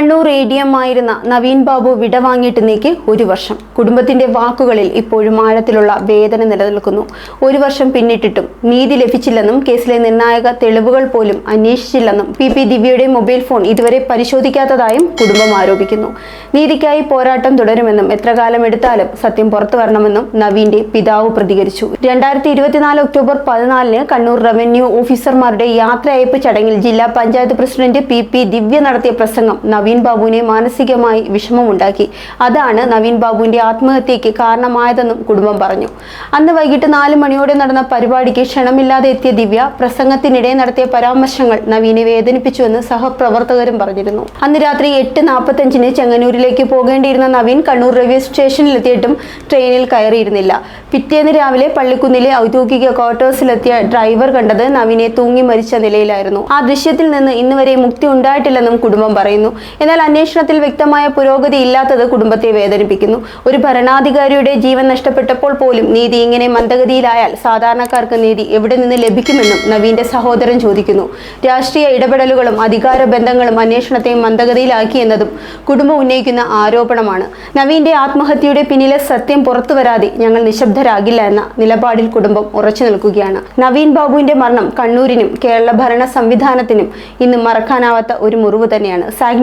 Kannur A D M ആയിരുന്ന നവീൻ ബാബു വിടവാങ്ങിയിട്ട് നീക്കി ഒരു വർഷം. കുടുംബത്തിന്റെ വാക്കുകളിൽ ഇപ്പോഴും ആഴത്തിലുള്ള വേദന നിലനിൽക്കുന്നു. ഒരു വർഷം പിന്നിട്ടിട്ടും നീതി ലഭിച്ചില്ലെന്നും കേസിലെ നിർണായക തെളിവുകൾ പോലും അന്വേഷിച്ചില്ലെന്നും പി പി ദിവ്യയുടെ മൊബൈൽ ഫോൺ ഇതുവരെ പരിശോധിക്കാത്തതായും കുടുംബം ആരോപിക്കുന്നു. നീതിക്കായി പോരാട്ടം തുടരുമെന്നും എത്ര കാലം എടുത്താലും സത്യം പുറത്തു വരണമെന്നും നവീന്റെ പിതാവ് പ്രതികരിച്ചു. രണ്ടായിരത്തി ഇരുപത്തിനാല് ഒക്ടോബർ പതിനാലിന് കണ്ണൂർ റവന്യൂ ഓഫീസർമാരുടെ യാത്രയയപ്പ് ചടങ്ങിൽ ജില്ലാ panchayat president P P Divya നടത്തിയ പ്രസംഗം നവീൻ ബാബുവിനെ മാനസികമായി വിഷമമുണ്ടാക്കി. അതാണ് നവീൻ ബാബുവിന്റെ ആത്മഹത്യയ്ക്ക് കാരണമായതെന്നും കുടുംബം പറഞ്ഞു. അന്ന് വൈകിട്ട് നാല് മണിയോടെ നടന്ന പരിപാടിക്ക് ക്ഷണമില്ലാതെ എത്തിയ ദിവ്യ പ്രസംഗത്തിനിടെ നടത്തിയ പരാമർശങ്ങൾ നവീനെ വേദനിപ്പിച്ചുവെന്ന് സഹപ്രവർത്തകരും പറഞ്ഞിരുന്നു. അന്ന് രാത്രി എട്ട് നാൽപ്പത്തഞ്ചിന് ചെങ്ങന്നൂരിലേക്ക് പോകേണ്ടിയിരുന്ന നവീൻ കണ്ണൂർ റെയിൽവേ സ്റ്റേഷനിലെത്തിയിട്ടും ട്രെയിനിൽ കയറിയിരുന്നില്ല. പിറ്റേന്ന് രാവിലെ പള്ളിക്കുന്നിലെ ഔദ്യോഗിക ക്വാർട്ടേഴ്സിലെത്തിയ ഡ്രൈവർ കണ്ടത് നവീനെ തൂങ്ങി മരിച്ച നിലയിലായിരുന്നു. ആ ദൃശ്യത്തിൽ നിന്ന് ഇന്നുവരെ മുക്തി ഉണ്ടായിട്ടില്ലെന്നും കുടുംബം പറയുന്നു. എന്നാൽ അന്വേഷണത്തിൽ വ്യക്തമായ പുരോഗതി ഇല്ലാത്തത് കുടുംബത്തെ വേദനിപ്പിക്കുന്നു. ഒരു ഭരണാധികാരിയുടെ ജീവൻ നഷ്ടപ്പെട്ടപ്പോൾ പോലും നീതി ഇങ്ങനെ മന്ദഗതിയിലായാൽ സാധാരണക്കാർക്ക് നീതി എവിടെ നിന്ന് ലഭിക്കുമെന്നും നവീന്റെ സഹോദരൻ ചോദിക്കുന്നു. രാഷ്ട്രീയ ഇടപെടലുകളും അധികാര ബന്ധങ്ങളും അന്വേഷണത്തെ മന്ദഗതിയിലാക്കിയെന്നതും കുടുംബം ഉന്നയിക്കുന്ന ആരോപണമാണ്. നവീന്റെ ആത്മഹത്യയുടെ പിന്നിലെ സത്യം പുറത്തു വരാതെ ഞങ്ങൾ നിശബ്ദരാകില്ല എന്ന നിലപാടിൽ കുടുംബം ഉറച്ചു നിൽക്കുകയാണ്. നവീൻ ബാബുവിന്റെ മരണം കണ്ണൂരിനും കേരള ഭരണ സംവിധാനത്തിനും ഇന്ന് മറക്കാനാവാത്ത ഒരു മുറിവ് തന്നെയാണ്. സാഗ്